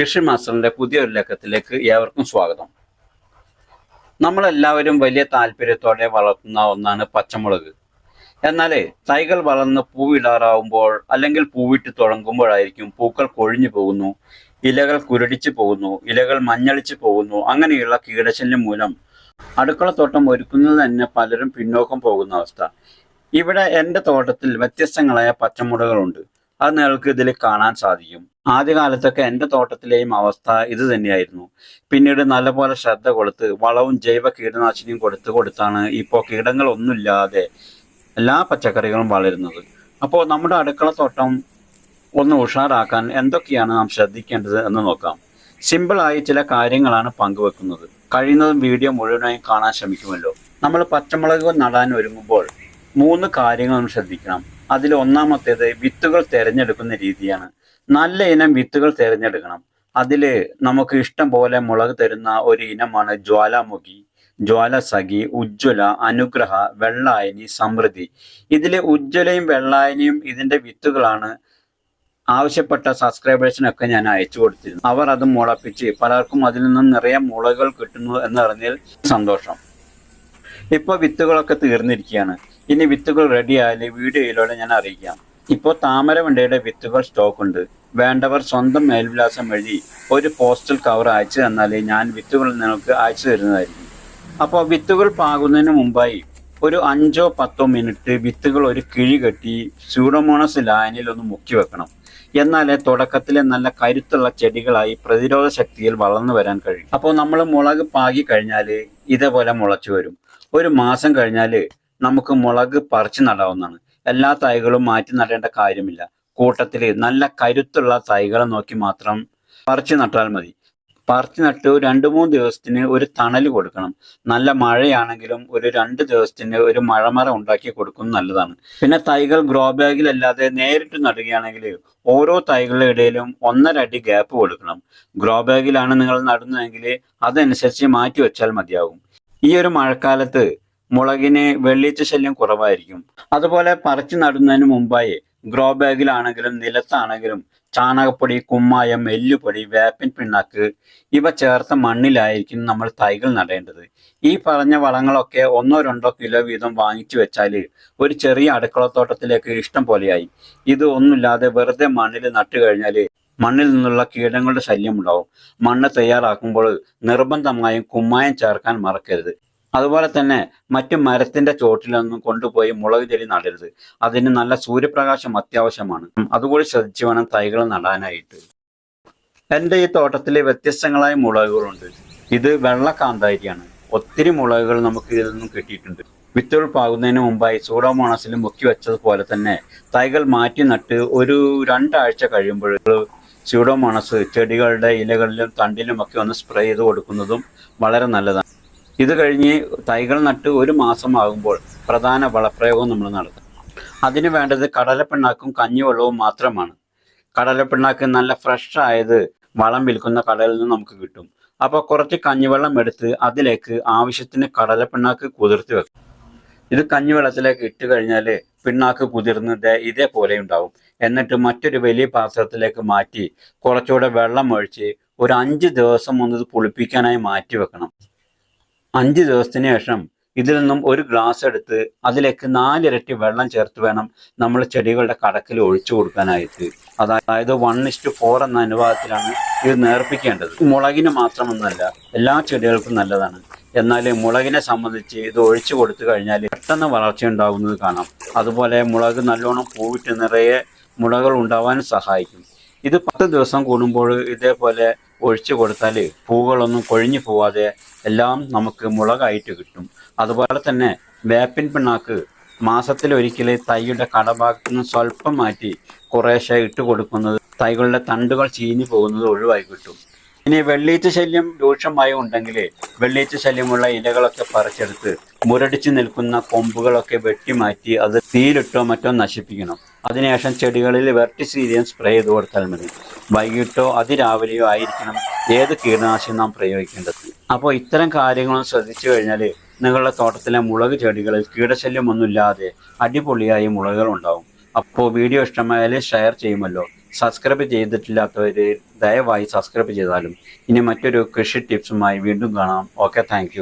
കൃഷി മാസ്റ്ററിന്റെ പുതിയൊരു ലക്കത്തിലേക്ക് ഏവർക്കും സ്വാഗതം. നമ്മളെല്ലാവരും വലിയ താല്പര്യത്തോടെ വളർത്തുന്ന ഒന്നാണ് പച്ചമുളക്. എന്നാൽ തൈകൾ വളർന്ന് പൂവിടാറാവുമ്പോൾ അല്ലെങ്കിൽ പൂവിട്ട് തുടങ്ങുമ്പോഴായിരിക്കും പൂക്കൾ കൊഴിഞ്ഞു പോകുന്നു ഇലകൾ കുരടിച്ചു പോകുന്നു ഇലകൾ മഞ്ഞളിച്ചു പോകുന്നു അങ്ങനെയുള്ള കീടശല്യം മൂലം അടുക്കളത്തോട്ടം ഒരുക്കുന്നത് തന്നെ പലരും പിന്നോക്കം പോകുന്ന അവസ്ഥ. ഇവിടെ എന്റെ തോട്ടത്തിൽ വ്യത്യസ്തങ്ങളായ പച്ചമുളകളുണ്ട്. അത് നിങ്ങൾക്ക് ഇതിൽ കാണാൻ സാധിക്കും. ആദ്യകാലത്തൊക്കെ എന്റെ തോട്ടത്തിലെയും അവസ്ഥ ഇത് തന്നെയായിരുന്നു. പിന്നീട് നല്ലപോലെ ശ്രദ്ധ കൊടുത്ത് വളവും ജൈവ കീടനാശിനിയും കൊടുത്ത് കൊടുത്താണ് ഇപ്പോൾ കീടങ്ങളൊന്നുമില്ലാതെ എല്ലാ പച്ചക്കറികളും വളരുന്നത്. അപ്പോൾ നമ്മുടെ അടുക്കള തോട്ടം ഒന്ന് ഉഷാറാക്കാൻ എന്തൊക്കെയാണ് നാം ശ്രദ്ധിക്കേണ്ടത് എന്ന് നോക്കാം. സിമ്പിളായി ചില കാര്യങ്ങളാണ് പങ്കുവെക്കുന്നത്. കഴിയുന്നതും വീഡിയോ മുഴുവനായും കാണാൻ ശ്രമിക്കുമല്ലോ. നമ്മൾ പച്ചമുളക് നടാൻ ഒരുങ്ങുമ്പോൾ മൂന്ന് കാര്യങ്ങൾ നമ്മൾ ശ്രദ്ധിക്കണം. അതിൽ ഒന്നാമത്തേത് വിത്തുകൾ തിരഞ്ഞെടുക്കുന്ന രീതിയാണ്. നല്ല ഇനം വിത്തുകൾ തിരഞ്ഞെടുക്കണം. അതിൽ നമുക്ക് ഇഷ്ടം പോലെ മുളക് തരുന്ന ഒരു ഇനമാണ് ജ്വാലാമുഖി ജ്വാലസഖി ഉജ്ജ്വല അനുഗ്രഹ വെള്ളായനി സമൃദ്ധി. ഇതിലെ ഉജ്ജ്വലയും വെള്ളായനിയും ഇതിന്റെ വിത്തുകളാണ് ആവശ്യപ്പെട്ട സബ്സ്ക്രൈബേഴ്സിനൊക്കെ ഞാൻ അയച്ചു കൊടുത്തിരുന്നു അവർ അത് മുളപ്പിച്ച് പലർക്കും അതിൽ നിന്നും നിറയെ മുളകൾ കിട്ടുന്നു എന്നറിഞ്ഞതിൽ സന്തോഷം. ഇപ്പോൾ വിത്തുകളൊക്കെ തീർന്നിരിക്കുകയാണ്. ഇനി വിത്തുകൾ റെഡി ആയാൽ വീഡിയോയിലൂടെ ഞാൻ അറിയിക്കാം. ഇപ്പോൾ താമരവണ്ടയുടെ വിത്തുകൾ സ്റ്റോക്ക് ഉണ്ട്. വേണ്ടവർ സ്വന്തം മേൽവിലാസം വഴി ഒരു പോസ്റ്റൽ കവർ അയച്ചു തന്നാൽ ഞാൻ വിത്തുകൾ നിങ്ങൾക്ക് അയച്ചു തരുന്നതായിരിക്കും. അപ്പോൾ വിത്തുകൾ പാകുന്നതിന് മുമ്പായി ഒരു അഞ്ചോ പത്തോ മിനിറ്റ് വിത്തുകൾ ഒരു കിഴി കെട്ടി സ്യൂഡോമോണസ് ലായനിൽ ഒന്ന് മുക്കി വെക്കണം. എന്നാലേ തുടക്കത്തിലെ നല്ല കരുത്തുള്ള ചെടികളായി പ്രതിരോധ ശക്തിയിൽ വളർന്നു വരാൻ കഴിയും. അപ്പോൾ നമ്മൾ മുളക് പാകി കഴിഞ്ഞാൽ ഇതേപോലെ മുളച്ചു വരും. ഒരു മാസം കഴിഞ്ഞാൽ നമുക്ക് മുളക് പറിച്ചു നടാവുന്നതാണ്. എല്ലാ തൈകളും മാറ്റി നടേണ്ട കാര്യമില്ല. കൂട്ടത്തിൽ നല്ല കരുത്തുള്ള തൈകളെ നോക്കി മാത്രം പറിച്ചു നട്ടാൽ മതി. പറിച്ചു നട്ട് രണ്ട് മൂന്ന് ദിവസത്തിന് ഒരു തണൽ കൊടുക്കണം. നല്ല മഴയാണെങ്കിലും ഒരു രണ്ട് ദിവസത്തിന് ഒരു മഴമറ ഉണ്ടാക്കി കൊടുക്കുന്നത് നല്ലതാണ്. പിന്നെ തൈകൾ ഗ്രോ ബാഗിലല്ലാതെ നേരിട്ട് നടുകയാണെങ്കിൽ ഓരോ തൈകളുടെ ഇടയിലും ഒന്നര അടി ഗ്യാപ്പ് കൊടുക്കണം. ഗ്രോ ബാഗിലാണ് നിങ്ങൾ നടുന്നതെങ്കിൽ അതനുസരിച്ച് മാറ്റി വെച്ചാൽ മതിയാകും. ഈ ഒരു മഴക്കാലത്ത് മുളകിന് വെള്ളീച്ച ശല്യം കുറവായിരിക്കും. അതുപോലെ പറിച്ചു നടുന്നതിന് മുമ്പായി ഗ്രോ ബാഗിലാണെങ്കിലും നിലത്താണെങ്കിലും ചാണകപ്പൊടി കുമ്മായം എല്ലുപൊടി വേപ്പിൻ പിണ്ണാക്ക് ഇവ ചേർത്ത മണ്ണിലായിരിക്കും നമ്മൾ തൈകൾ നടേണ്ടത്. ഈ പറഞ്ഞ വളങ്ങളൊക്കെ ഒന്നോ രണ്ടോ കിലോ വീതം വാങ്ങിച്ചു വെച്ചാൽ ഒരു ചെറിയ അടുക്കളത്തോട്ടത്തിലേക്ക് ഇഷ്ടം പോലെയായി. ഇത് ഒന്നുമില്ലാതെ വെറുതെ മണ്ണിൽ നട്ടു കഴിഞ്ഞാൽ മണ്ണിൽ നിന്നുള്ള കീടങ്ങളുടെ ശല്യം ഉണ്ടാവും. മണ്ണ് തയ്യാറാക്കുമ്പോൾ നിർബന്ധമായും കുമ്മായം ചേർക്കാൻ മറക്കരുത്. അതുപോലെ തന്നെ മറ്റു മരത്തിന്റെ ചോട്ടിലൊന്നും കൊണ്ടുപോയി മുളക് ചെടി നടരുത്. അതിന് നല്ല സൂര്യപ്രകാശം അത്യാവശ്യമാണ്. അതുകൂടി ശ്രദ്ധിച്ചു വേണം തൈകൾ നടാനായിട്ട്. എന്റെ ഈ തോട്ടത്തിൽ വ്യത്യസ്തങ്ങളായ മുളകുകളുണ്ട്. ഇത് വെള്ള കാന്താരിയാണ് ഒത്തിരി മുളകുകൾ നമുക്ക് ഇതിൽ നിന്നും കിട്ടിയിട്ടുണ്ട്. വിത്തുകൾ പാകുന്നതിന് മുമ്പായി സൂഡോമോണസിൽ മുക്കി വെച്ചതുപോലെ തന്നെ തൈകൾ മാറ്റി നട്ട് ഒരു രണ്ടാഴ്ച കഴിയുമ്പോൾ സ്യൂഡോമോണസ് ചെടികളുടെ ഇലകളിലും തണ്ടിലും ഒക്കെ ഒന്ന് സ്പ്രേ ചെയ്ത് കൊടുക്കുന്നതും വളരെ നല്ലതാണ്. ഇത് കഴിഞ്ഞ് തൈകൾ നട്ട് ഒരു മാസം ആകുമ്പോൾ പ്രധാന വളപ്രയോഗം നമ്മൾ നടത്തും. അതിന് വേണ്ടത് കടലപ്പിണ്ണാക്കും കഞ്ഞിവെള്ളവും മാത്രമാണ്. കടലപ്പിണ്ണാക്ക് നല്ല ഫ്രഷ് ആയത് വളം വിൽക്കുന്ന കടലിൽ നിന്ന് നമുക്ക് കിട്ടും. അപ്പോൾ കുറച്ച് കഞ്ഞിവെള്ളം എടുത്ത് അതിലേക്ക് ആവശ്യത്തിന് കടലപ്പിണ്ണാക്ക് കുതിർത്തി വെക്കും. ഇത് കഞ്ഞിവെള്ളത്തിലേക്ക് ഇട്ട് കഴിഞ്ഞാൽ പിണ്ണാക്ക് കുതിർന്ന് ഇതേപോലെ ഉണ്ടാവും. എന്നിട്ട് മറ്റൊരു വലിയ പാത്രത്തിലേക്ക് മാറ്റി കുറച്ചുകൂടെ വെള്ളം ഒഴിച്ച് ഒരു അഞ്ച് ദിവസം ഒന്ന് പുളിപ്പിക്കാനായി മാറ്റി വെക്കണം. അഞ്ച് ദിവസത്തിന് ശേഷം ഇതിൽ നിന്നും ഒരു ഗ്ലാസ് എടുത്ത് അതിലേക്ക് നാലിരട്ടി വെള്ളം ചേർത്ത് വേണം നമ്മൾ ചെടികളുടെ കടക്കിൽ ഒഴിച്ചു കൊടുക്കാനായിട്ട്. അതായത് വൺ ഇസ്റ്റ് ഫോർ എന്ന അനുപാതത്തിലാണ് ഇത് നേർപ്പിക്കേണ്ടത്. മുളകിന് മാത്രമൊന്നുമല്ല എല്ലാ ചെടികൾക്കും നല്ലതാണ്. എന്നാൽ മുളകിനെ സംബന്ധിച്ച് ഇത് ഒഴിച്ചു കൊടുത്തു കഴിഞ്ഞാൽ പെട്ടെന്ന് വളർച്ച ഉണ്ടാകുന്നത് കാണാം. അതുപോലെ മുളക് നല്ലോണം പൂവിട്ട് നിറയെ മുളകൾ ഉണ്ടാവാനും സഹായിക്കും. ഇത് പത്ത് ദിവസം കൂടുമ്പോൾ ഇതേപോലെ ഒഴിച്ചു കൊടുത്താൽ പൂവുകളൊന്നും കൊഴിഞ്ഞു പോവാതെ എല്ലാം നമുക്ക് മുളകായിട്ട് കിട്ടും. അതുപോലെ തന്നെ വേപ്പിൻ പിണ്ണാക്ക് മാസത്തിലൊരിക്കൽ തൈയുടെ കടഭാഗത്ത് നിന്ന് സ്വല്പം മാറ്റി കുറേശ്ശെ ഇട്ട് കൊടുക്കുന്നത് തൈകളുടെ തണ്ടുകൾ ചീഞ്ഞു പോകുന്നത് ഒഴിവായി കിട്ടും. ഇനി വെള്ളീച്ച ശല്യം രൂക്ഷമായി ഉണ്ടെങ്കിൽ വെള്ളീച്ച ശല്യമുള്ള ഇലകളൊക്കെ പറിച്ചെടുത്ത് മുരടിച്ച് നിൽക്കുന്ന കൊമ്പുകളൊക്കെ വെട്ടിമാറ്റി അത് തീയിലിട്ടോ മറ്റോ നശിപ്പിക്കണം. അതിനുശേഷം ചെടികളിൽ വെർട്ടിസീരിയം സ്പ്രേ ചെയ്ത് കൊടുത്താൽ മതി. വൈകിട്ടോ അതിരാവിലെയോ ആയിരിക്കണം ഏത് കീടനാശിനി നാം പ്രയോഗിക്കേണ്ടത്. അപ്പോൾ ഇത്തരം കാര്യങ്ങളും ശ്രദ്ധിച്ചു കഴിഞ്ഞാൽ നിങ്ങളുടെ തോട്ടത്തിലെ മുളക് ചെടികളിൽ കീടശല്യമൊന്നുമില്ലാതെ അടിപൊളിയായി മുളകുകൾ ഉണ്ടാവും. അപ്പോൾ വീഡിയോ ഇഷ്ടമായാൽ ഷെയർ ചെയ്യുമല്ലോ. സബ്സ്ക്രൈബ് ചെയ്തിട്ടില്ലാത്തവർ ദയവായി സബ്സ്ക്രൈബ് ചെയ്താലും ഇനി മറ്റൊരു കൃഷി ടിപ്സുമായി വീണ്ടും കാണാം. Okay thank